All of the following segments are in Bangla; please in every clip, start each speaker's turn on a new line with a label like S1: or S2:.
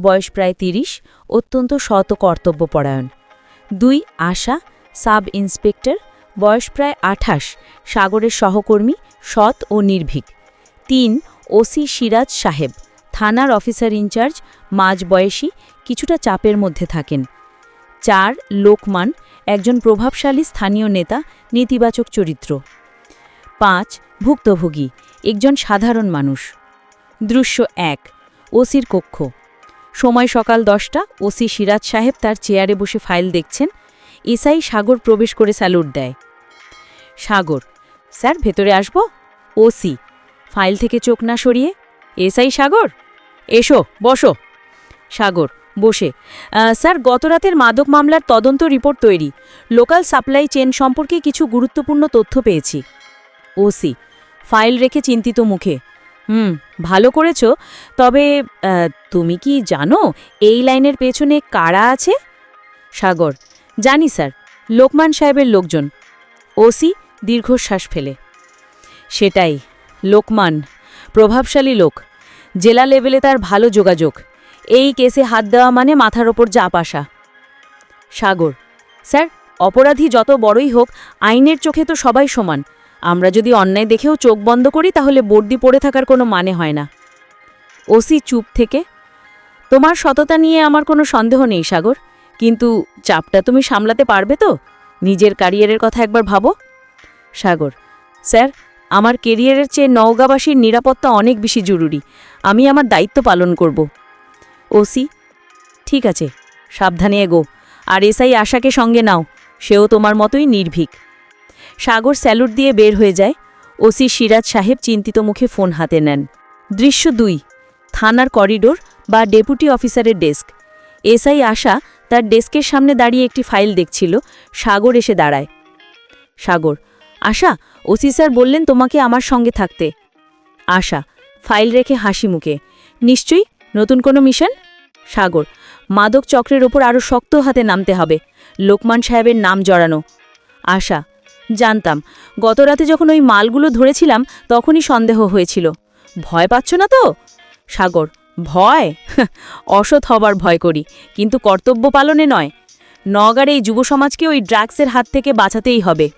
S1: বয়স প্রায় তিরিশ, অত্যন্ত শত কর্তব্যপরায়ণ। দুই, আশা সাব ইন্সপেক্টর বয়স প্রায় আঠাশ, সাগরের সহকর্মী, সৎ ও নির্ভীক। তিন, ওসি সিরাজ সাহেব, থানার অফিসার ইনচার্জ, মাঝ বয়সী, কিছুটা চাপের মধ্যে থাকেন। চার, লোকমান, একজন প্রভাবশালী স্থানীয় নেতা, নেতিবাচক চরিত্র। পাঁচ, ভুক্তভোগী, একজন সাধারণ মানুষ। দৃশ্য এক, ওসির কক্ষ। সময় সকাল দশটা ওসি সিরাজ সাহেব তার চেয়ারে বসে ফাইল দেখছেন। এসআই সাগর প্রবেশ করে স্যালুট দেয়। সাগর স্যার ভেতরে আসব? ওসি ফাইল থেকে চোখ না সরিয়ে? এসআই সাগর? এসো বসো। সাগর বসে। "আহ, স্যার গতরাতের মাদক মামলার তদন্ত রিপোর্ট তৈরি। লোকাল সাপ্লাই চেন সম্পর্কে কিছু গুরুত্বপূর্ণ তথ্য পেয়েছি। ওসি ফাইল রেখে চিন্তিত মুখে। হুম, ভালো করেছ। তবে তুমি কি জানো এই লাইনের পেছনে কারা আছে? সাগর, জানি স্যার, লোকমান সাহেবের লোকজন। ওসি দীর্ঘশ্বাস ফেলে। সেটাই, লোকমান, প্রভাবশালী লোক। জেলা লেভেলে তার ভালো যোগাযোগ। এই কেসে হাত দেওয়া মানে মাথার ওপর চাপ আসা। সাগর, স্যার, অপরাধী যত বড়ই হোক, আইনের চোখে তো সবাই সমান। আমরা যদি অন্যায় দেখেও চোখ বন্ধ করি, তাহলে বর্দি পড়ে থাকার কোনো মানে হয় না। ওসি চুপ থেকে, তোমার সততা নিয়ে আমার কোনো সন্দেহ নেই, সাগর। কিন্তু চাপটা তুমি সামলাতে পারবে তো? নিজের ক্যারিয়ারের কথা একবার ভাবো। সাগর, স্যার, আমার কেরিয়ারের চেয়ে নওগাঁবাসীর নিরাপত্তা অনেক বেশি জরুরি। আমি আমার দায়িত্ব পালন করব। ওসি, ঠিক আছে, সাবধানে এগো। আর এসআই আশাকে সঙ্গে নাও। সেও তোমার মতোই নির্ভীক। সাগর স্যালুট দিয়ে বের হয়ে যায়। ওসি সিরাজ সাহেব চিন্তিত মুখে ফোন হাতে নেন। দৃশ্য দুই, থানার করিডোর বা ডেপুটি অফিসারের ডেস্ক। এসআই আশা তার ডেস্কের সামনে দাঁড়িয়ে একটি ফাইল দেখছিল। সাগর এসে দাঁড়ায়। সাগর, আশা, ওসি স্যার বললেন তোমাকে আমার সঙ্গে থাকতে। আশা, ফাইল রেখে হাসি মুখে। নিশ্চয়ই নতুন কোনো মিশন? সাগর, মাদক চক্রের ওপর আরও শক্ত হাতে নামতে হবে। লোকমান সাহেবের নাম জড়ানো। আশা জানতাম। গতরাতে যখন ওই মালগুলো ধরেছিলাম, তখনই সন্দেহ হয়েছিল। ভয় পাচ্ছ না তো? সাগর, ভয়? অসৎ হবার ভয় করি, কিন্তু কর্তব্য পালনে নয়। নগার এই যুব সমাজকে ওই ড্রাগসের হাত থেকে বাঁচাতেই হবে।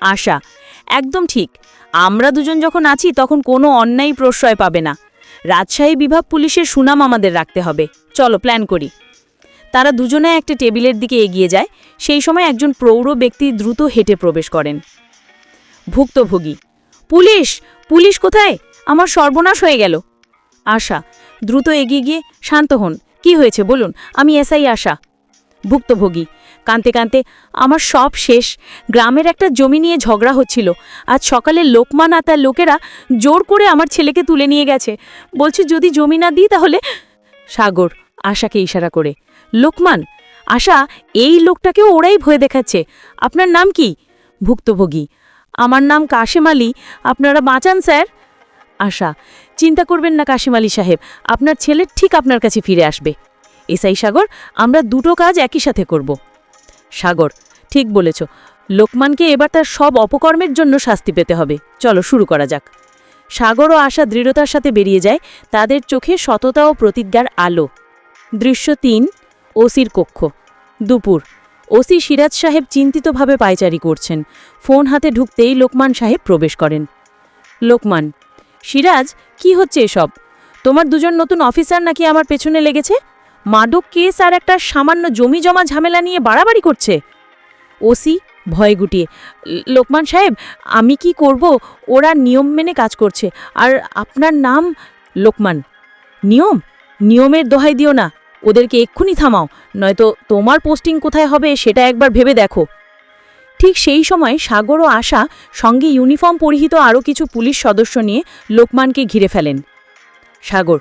S1: আশা, একদম ঠিক। আমরা দুজন যখন আছি, তখন কোনো অন্যায় প্রশ্রয় পাবে না। রাজশাহী বিভাগ পুলিশের সুনাম আমাদের রাখতে হবে। চলো প্ল্যান করি। তারা দুজনে একটা টেবিলের দিকে এগিয়ে যায়। সেই সময় একজন প্রৌঢ় ব্যক্তি দ্রুত হেঁটে প্রবেশ করেন। ভুক্তভোগী, পুলিশ! পুলিশ কোথায়? আমার সর্বনাশ হয়ে গেল। আশা, দ্রুত এগিয়ে গিয়ে শান্ত হন। কি হয়েছে বলুন? আমি এসআই আশা। ভুক্তভোগী কাঁদতে কাঁদতে আমার সব শেষ। গ্রামের একটা জমি নিয়ে ঝগড়া হচ্ছিল। আজ সকালে লোকমান আর তার লোকেরা জোর করে আমার ছেলেকে তুলে নিয়ে গেছে। বলছে, যদি জমি না দিই তাহলে সাগর, আশাকে ইশারা করে লোকমান, আশা, এই লোকটাকেও ওরাই ভয় দেখাচ্ছে। আপনার নাম কি? ভুক্তভোগী। আমার নাম কাশেম আলী। আপনারা বাঁচান, স্যার। আশা, চিন্তা করবেন না কাশিম আলী সাহেব, আপনার ছেলে ঠিক আপনার কাছে ফিরে আসবে। এসআই সাগর, আমরা দুটো কাজ একই সাথে করব। সাগর, ঠিক বলেছ। লোকমানকে এবার তার সব অপকর্মের জন্য শাস্তি পেতে হবে। চলো, শুরু করা যাক। সাগর ও আশা দৃঢ়তার সাথে বেরিয়ে যায়। তাদের চোখে সততা ও প্রতিজ্ঞার আলো। দৃশ্য তিন ওসির কক্ষ। দুপুর। ওসি সিরাজ সাহেব চিন্তিতভাবে পায়চারি করছেন। ফোন হাতে ঢুকতেই লোকমান সাহেব প্রবেশ করেন। লোকমান, সিরাজ, কি হচ্ছে এসব? তোমার দুজন নতুন অফিসার নাকি আমার পেছনে লেগেছে? মাদক কেস আর একটা সামান্য জমি জমা ঝামেলা নিয়ে বাড়াবাড়ি করছে? ওসি ভয় গুটিয়ে, লোকমান সাহেব, আমি কি করব? ওরা নিয়ম মেনে কাজ করছে। আর আপনার নাম? লোকমান। নিয়ম? নিয়মের দোহাই দিও না। ওদেরকে এক্ষুনি থামাও, নয়তো তোমার পোস্টিং কোথায় হবে সেটা একবার ভেবে দেখো। ঠিক সেই সময় সাগর ও আশা সঙ্গে ইউনিফর্ম পরিহিত আরও কিছু পুলিশ সদস্য নিয়ে লোকমানকে ঘিরে ফেলেন। সাগর,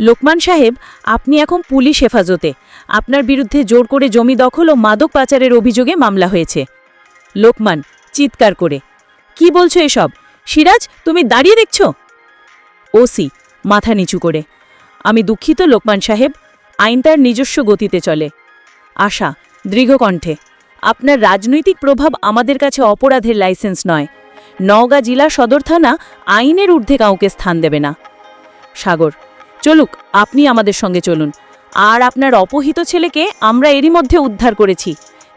S1: লোকমান সাহেব, আপনি এখন পুলিশ হেফাজতে। আপনার বিরুদ্ধে জোর করে জমি দখল ও মাদক পাচারের অভিযোগে মামলা হয়েছে। লোকমান, চিৎকার করে, কি বলছো এসব? সিরাজ, তুমি দাঁড়িয়ে দেখছ? ওসি, মাথা নিচু করে, আমি দুঃখিত লোকমান সাহেব আইন তার নিজস্ব গতিতে চলে। আশা, দৃঢ়কণ্ঠে, আপনার রাজনৈতিক প্রভাব আমাদের কাছে অপরাধের লাইসেন্স নয়। নওগাঁ জেলা সদর থানা আইনের ঊর্ধ্বে কাউকে স্থান দেবে না। সাগর, চলুক, আপনি আমাদের সঙ্গে চলুন। আর আপনার অপহিত ছেলেকে আমরা এরই মধ্যে উদ্ধার করেছি।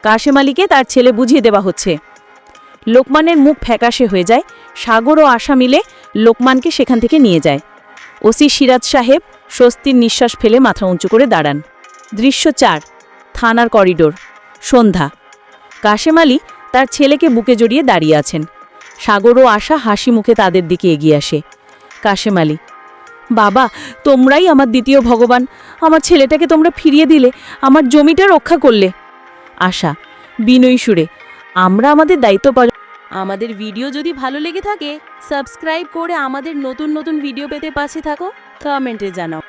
S1: কাশেম আলীকে তার ছেলে বুঝিয়ে দেওয়া হচ্ছে। লোকমানের মুখ ফ্যাকাশে হয়ে যায়। সাগর ও আশা মিলে লোকমানকে সেখান থেকে নিয়ে যায়। ওসি সিরাজ সাহেব স্বস্তির নিঃশ্বাস ফেলে মাথা উঁচু করে দাঁড়ান। দৃশ্য চার, থানার করিডোর, সন্ধ্যা। কাশেম আলী তার ছেলেকে বুকে জড়িয়ে দাঁড়িয়ে আছেন। সাগর ও আশা হাসি মুখে তাদের দিকে এগিয়ে আসে। কাশেম আলী, বাবা, তোমরাই আমার দ্বিতীয় ভগবান। আমার ছেলেটাকে তোমরা ফিরিয়ে দিলে, আমার জমিটা রক্ষা করলে। আশা, বিনয়ী সুরে, আমরা আমাদের দায়িত্ব আমাদের ভিডিও যদি ভালো লেগে থাকে, সাবস্ক্রাইব করে আমাদের নতুন নতুন ভিডিও পেতে পাশে থাকো। কমেন্টে জানাও।